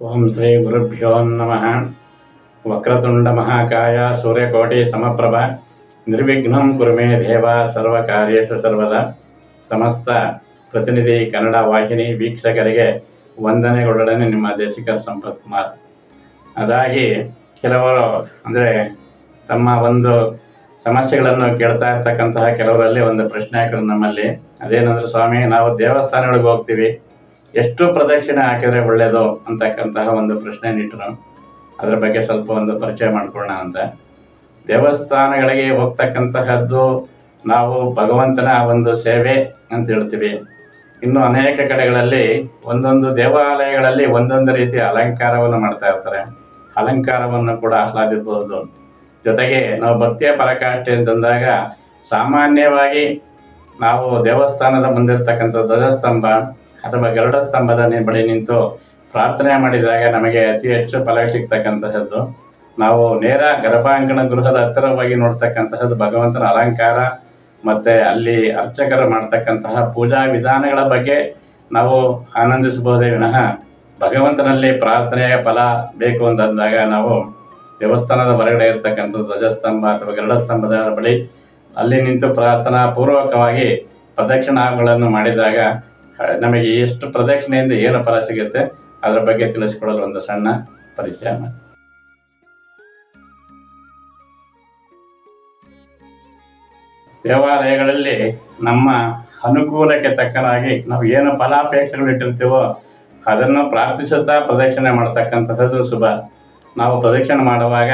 ಓಂ ಶ್ರೀ ಗುರುಭ್ಯೋ ನಮಃ. ವಕ್ರತುಂಡ ಮಹಾಕಾಯ ಸೂರ್ಯಕೋಟಿ ಸಮಪ್ರಭ. ನಿರ್ವಿಘ್ನಂ ಕುರುಮೇ ದೇವ ಸರ್ವ ಸರ್ವಕಾರ್ಯೇಷು ಸರ್ವದ. ಸಮಸ್ತ ಪ್ರತಿನಿಧಿ ಕನ್ನಡ ವಾಹಿನಿ ವೀಕ್ಷಕರಿಗೆ ವಂದನೆಗಳೊಡನೆ ನಿಮ್ಮ ದೇಶಿಕರ್ ಸಂಪತ್ ಕುಮಾರ್. ಅದಾಗಿ ಕೆಲವರು ಅಂದರೆ ತಮ್ಮ ಒಂದು ಸಮಸ್ಯೆಗಳನ್ನು ಕೇಳ್ತಾ ಇರ್ತಕ್ಕಂತಹ ಕೆಲವರಲ್ಲಿ ಒಂದು ಪ್ರಶ್ನೆ ಹಾಕಿದ್ರು ನಮ್ಮಲ್ಲಿ. ಅದೇನಂದ್ರೆ ಸ್ವಾಮಿ, ನಾವು ದೇವಸ್ಥಾನಗಳಿಗೆ ಹೋಗ್ತೀವಿ. ಎಷ್ಟು ಪ್ರದಕ್ಷಿಣೆ ಹಾಕಿದ್ರೆ ಒಳ್ಳೆಯದು ಅಂತಕ್ಕಂತಹ ಒಂದು ಪ್ರಶ್ನೆ ಇಟ್ಟರು ಅದ್ರ ಬಗ್ಗೆ ಸ್ವಲ್ಪ ಒಂದು ಪರಿಚಯ ಮಾಡ್ಕೊಳ್ಳೋಣ ಅಂತ. ದೇವಸ್ಥಾನಗಳಿಗೆ ಹೋಗ್ತಕ್ಕಂತಹದ್ದು ನಾವು ಭಗವಂತನ ಒಂದು ಸೇವೆ ಅಂತ ಹೇಳ್ತೀವಿ. ಇನ್ನು ಅನೇಕ ಕಡೆಗಳಲ್ಲಿ ಒಂದೊಂದು ದೇವಾಲಯಗಳಲ್ಲಿ ಒಂದೊಂದು ರೀತಿಯ ಅಲಂಕಾರವನ್ನು ಮಾಡ್ತಾ ಇರ್ತಾರೆ. ಅಲಂಕಾರವನ್ನು ಕೂಡ ಆಹ್ಲಾದಿಸಬಹುದು ಜೊತೆಗೆ ನಾವು ಭಕ್ತಿಯ ಪರಾಕಾಷ್ಠೆ ಅಂತಂದಾಗ ಸಾಮಾನ್ಯವಾಗಿ ನಾವು ದೇವಸ್ಥಾನದ ಮುಂದಿರ್ತಕ್ಕಂಥ ಧ್ವಜಸ್ತಂಭ ಅಥವಾ ಗರುಡ ಸ್ತಂಭದ ಬಳಿ ನಿಂತು ಪ್ರಾರ್ಥನೆ ಮಾಡಿದಾಗ ನಮಗೆ ಅತಿ ಹೆಚ್ಚು ಫಲ ಸಿಗ್ತಕ್ಕಂತಹದ್ದು. ನಾವು ನೇರ ಗರ್ಭಾಂಗಣ ಗೃಹದ ಹತ್ತಿರವಾಗಿ ನೋಡ್ತಕ್ಕಂತಹದ್ದು, ಭಗವಂತನ ಅಲಂಕಾರ ಮತ್ತು ಅಲ್ಲಿ ಅರ್ಚಕರು ಮಾಡ್ತಕ್ಕಂತಹ ಪೂಜಾ ವಿಧಾನಗಳ ಬಗ್ಗೆ ನಾವು ಆನಂದಿಸಬಹುದೇ ವಿನಃ. ಭಗವಂತನಲ್ಲಿ ಪ್ರಾರ್ಥನೆಯ ಫಲ ಬೇಕು ಅಂತಂದಾಗ ನಾವು ದೇವಸ್ಥಾನದ ಹೊರಗಡೆ ಇರತಕ್ಕಂಥ ಧ್ವಜಸ್ತಂಭ ಅಥವಾ ಗರುಡ ಸ್ತಂಭದ ಬಳಿ ಅಲ್ಲಿ ನಿಂತು ಪ್ರಾರ್ಥನಾ ಪೂರ್ವಕವಾಗಿ ಪ್ರದಕ್ಷಿಣಾಗಳನ್ನು ಮಾಡಿದಾಗ ನಮಗೆ ಎಷ್ಟು ಪ್ರದಕ್ಷಿಣೆಯಿಂದ ಏನು ಫಲ ಸಿಗುತ್ತೆ, ಅದರ ಬಗ್ಗೆ ತಿಳಿಸ್ಕೊಡೋದು ಒಂದು ಸಣ್ಣ ಪರಿಚಯ. ದೇವಾಲಯಗಳಲ್ಲಿ ನಮ್ಮ ಅನುಕೂಲಕ್ಕೆ ತಕ್ಕನಾಗಿ ನಾವು ಏನು ಫಲಾಪೇಕ್ಷೆಗಳು ಇಟ್ಟಿರ್ತೀವೋ, ಅದನ್ನು ಪ್ರಾರ್ಥಿಸುತ್ತಾ ಪ್ರದಕ್ಷಿಣೆ ಮಾಡತಕ್ಕಂಥದ್ದು ಶುಭ ನಾವು ಪ್ರದಕ್ಷಿಣೆ ಮಾಡುವಾಗ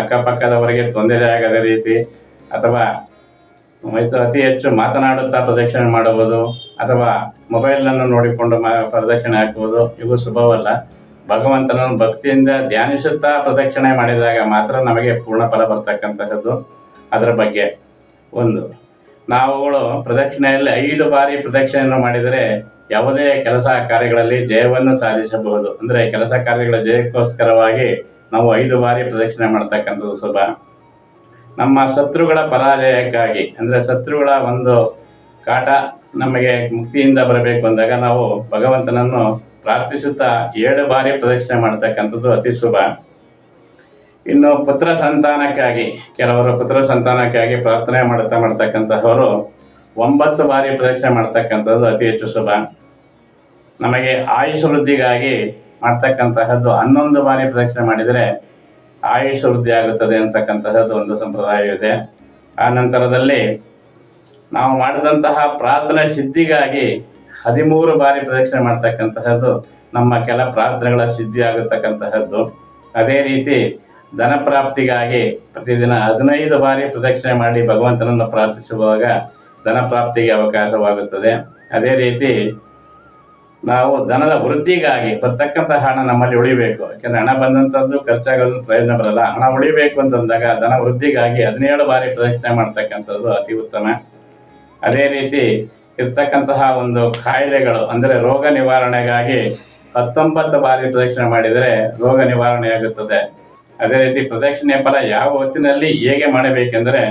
ಅಕ್ಕಪಕ್ಕದವರಿಗೆ ತೊಂದರೆ ಆಗದ ರೀತಿ, ಅಥವಾ ಮತ್ತು ಅತಿ ಹೆಚ್ಚು ಮಾತನಾಡುತ್ತಾ ಪ್ರದಕ್ಷಿಣೆ ಮಾಡುವುದು ಅಥವಾ ಮೊಬೈಲನ್ನು ನೋಡಿಕೊಂಡು ಮಾ ಪ್ರದಕ್ಷಿಣೆ ಹಾಕುವುದು, ಇವು ಶುಭವಲ್ಲ. ಭಗವಂತನನ್ನು ಭಕ್ತಿಯಿಂದ ಧ್ಯಾನಿಸುತ್ತಾ ಪ್ರದಕ್ಷಿಣೆ ಮಾಡಿದಾಗ ಮಾತ್ರ ನಮಗೆ ಪೂರ್ಣ ಫಲ ಬರ್ತಕ್ಕಂತಹದ್ದು ಅದರ ಬಗ್ಗೆ. ಒಂದು, ನಾವುಗಳು ಪ್ರದಕ್ಷಿಣೆಯಲ್ಲಿ ಐದು ಬಾರಿ ಪ್ರದಕ್ಷಿಣೆಯನ್ನು ಮಾಡಿದರೆ ಯಾವುದೇ ಕೆಲಸ ಕಾರ್ಯಗಳಲ್ಲಿ ಜಯವನ್ನು ಸಾಧಿಸಬಹುದು. ಅಂದರೆ ಕೆಲಸ ಕಾರ್ಯಗಳ ಜಯಕ್ಕೋಸ್ಕರವಾಗಿ ನಾವು ಐದು ಬಾರಿ ಪ್ರದಕ್ಷಿಣೆ ಮಾಡ್ತಕ್ಕಂಥದ್ದು ಶುಭ. ನಮ್ಮ ಶತ್ರುಗಳ ಪರಾಜಯಕ್ಕಾಗಿ, ಅಂದರೆ ಶತ್ರುಗಳ ಒಂದು ಕಾಟ ನಮಗೆ ಮುಕ್ತಿಯಿಂದ ಬರಬೇಕು ಅಂದಾಗ ನಾವು ಭಗವಂತನನ್ನು ಪ್ರಾರ್ಥಿಸುತ್ತಾ ಏಳು ಬಾರಿ ಪ್ರದಕ್ಷಿಣೆ ಮಾಡ್ತಕ್ಕಂಥದ್ದು ಅತಿ ಶುಭ. ಇನ್ನು ಪುತ್ರ ಸಂತಾನಕ್ಕಾಗಿ, ಕೆಲವರು ಪುತ್ರ ಸಂತಾನಕ್ಕಾಗಿ ಪ್ರಾರ್ಥನೆ ಮಾಡುತ್ತಾ ಮಾಡ್ತಕ್ಕಂತಹವರು ಒಂಬತ್ತು ಬಾರಿ ಪ್ರದಕ್ಷಿಣೆ ಮಾಡ್ತಕ್ಕಂಥದ್ದು ಅತಿ ಹೆಚ್ಚು ಶುಭ. ನಮಗೆ ಆಯುಷ್ ವೃದ್ಧಿಗಾಗಿ ಮಾಡ್ತಕ್ಕಂತಹದ್ದು ಹನ್ನೊಂದು ಬಾರಿ ಪ್ರದಕ್ಷಿಣೆ ಮಾಡಿದರೆ ಆಯುಷ್ ವೃದ್ಧಿ ಆಗುತ್ತದೆ ಅಂತಕ್ಕಂತಹದ್ದು ಒಂದು ಸಂಪ್ರದಾಯವಿದೆ. ಆ ನಂತರದಲ್ಲಿ ನಾವು ಮಾಡಿದಂತಹ ಪ್ರಾರ್ಥನೆ ಸಿದ್ಧಿಗಾಗಿ ಹದಿಮೂರು ಬಾರಿ ಪ್ರದಕ್ಷಿಣೆ ಮಾಡ್ತಕ್ಕಂತಹದ್ದು ನಮ್ಮ ಕೆಲ ಪ್ರಾರ್ಥನೆಗಳ ಸಿದ್ಧಿ ಆಗತಕ್ಕಂತಹದ್ದು. ಅದೇ ರೀತಿ ಧನ ಪ್ರಾಪ್ತಿಗಾಗಿ ಪ್ರತಿದಿನ ಹದಿನೈದು ಬಾರಿ ಪ್ರದಕ್ಷಿಣೆ ಮಾಡಿ ಭಗವಂತನನ್ನು ಪ್ರಾರ್ಥಿಸುವಾಗ ಧನ ಪ್ರಾಪ್ತಿಗೆ ಅವಕಾಶವಾಗುತ್ತದೆ. ಅದೇ ರೀತಿ ನಾವು ಧನದ ವೃದ್ಧಿಗಾಗಿ ಬರ್ತಕ್ಕಂಥ ಹಣ ನಮ್ಮಲ್ಲಿ ಉಳಿಬೇಕು. ಯಾಕೆಂದರೆ ಹಣ ಬಂದಂಥದ್ದು ಖರ್ಚಾಗೋದು ಪ್ರಯೋಜನ ಬರಲ್ಲ. ಹಣ ಉಳಿಬೇಕು ಅಂತಂದಾಗ ಧನ ವೃದ್ಧಿಗಾಗಿ ಹದಿನೇಳು ಬಾರಿ ಪ್ರದಕ್ಷಿಣೆ ಮಾಡ್ತಕ್ಕಂಥದ್ದು ಅತಿ ಉತ್ತಮ. ಅದೇ ರೀತಿ ಇರ್ತಕ್ಕಂತಹ ಒಂದು ಕಾಯಿಲೆಗಳು, ಅಂದರೆ ರೋಗ ನಿವಾರಣೆಗಾಗಿ ಹತ್ತೊಂಬತ್ತು ಬಾರಿ ಪ್ರದಕ್ಷಿಣೆ ಮಾಡಿದರೆ ರೋಗ ನಿವಾರಣೆಯಾಗುತ್ತದೆ ಅದೇ ರೀತಿ ಪ್ರದಕ್ಷಿಣೆ ಫಲ ಯಾವ ಹೊತ್ತಿನಲ್ಲಿ ಹೇಗೆ ಮಾಡಬೇಕೆಂದರೆ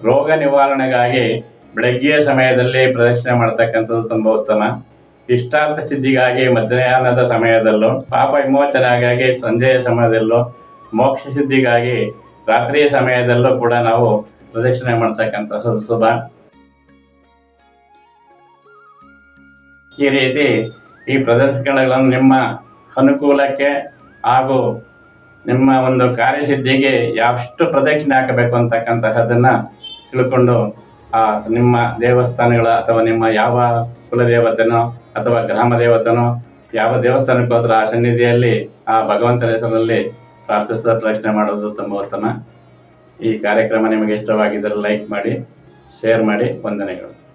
ರೋಗ ನಿವಾರಣೆಗಾಗಿ ಬೆಳಗ್ಗೆಯ ಸಮಯದಲ್ಲಿ ಪ್ರದಕ್ಷಿಣೆ ಮಾಡ್ತಕ್ಕಂಥದ್ದು ತುಂಬ ಉತ್ತಮ. ಇಷ್ಟಾರ್ಥ ಸಿದ್ಧಿಗಾಗಿ ಮಧ್ಯಾಹ್ನದ ಸಮಯದಲ್ಲೂ, ಪಾಪ ವಿಮೋಚನೆಗಾಗಿ ಸಂಜೆಯ ಸಮಯದಲ್ಲೂ, ಮೋಕ್ಷ ಸಿದ್ಧಿಗಾಗಿ ರಾತ್ರಿಯ ಸಮಯದಲ್ಲೂ ಕೂಡ ನಾವು ಪ್ರದಕ್ಷಿಣೆ ಮಾಡ್ತಕ್ಕಂಥ ಶುಭ ಈ ರೀತಿ ಈ ಪ್ರದರ್ಶನಗಳನ್ನು ನಿಮ್ಮ ಅನುಕೂಲಕ್ಕೆ ಹಾಗೂ ನಿಮ್ಮ ಒಂದು ಕಾರ್ಯಸಿದ್ಧಿಗೆ ಯಾವಷ್ಟು ಪ್ರದಕ್ಷಿಣೆ ಹಾಕಬೇಕು ಅಂತಕ್ಕಂತಹದನ್ನು ತಿಳ್ಕೊಂಡು ನಿಮ್ಮ ದೇವಸ್ಥಾನಗಳ ಅಥವಾ ನಿಮ್ಮ ಯಾವ ಕುಲದೇವತೆನೋ ಅಥವಾ ಗ್ರಾಮ ದೇವತೆನೋ ಯಾವ ದೇವಸ್ಥಾನಕ್ಕೆ ಹೋದ್ರೆ ಆ ಸನ್ನಿಧಿಯಲ್ಲಿ, ಆ ಭಗವಂತನ ಹೆಸರಲ್ಲಿ ಪ್ರಾರ್ಥಿಸಿದ ಪ್ರದಕ್ಷಿಣೆ ಮಾಡೋದು ತುಂಬ ಉತ್ತಮ. ಈ ಕಾರ್ಯಕ್ರಮ ನಿಮಗೆ ಇಷ್ಟವಾಗಿದ್ದರೆ ಲೈಕ್ ಮಾಡಿ, ಶೇರ್ ಮಾಡಿ. ವಂದನೆಗಳು.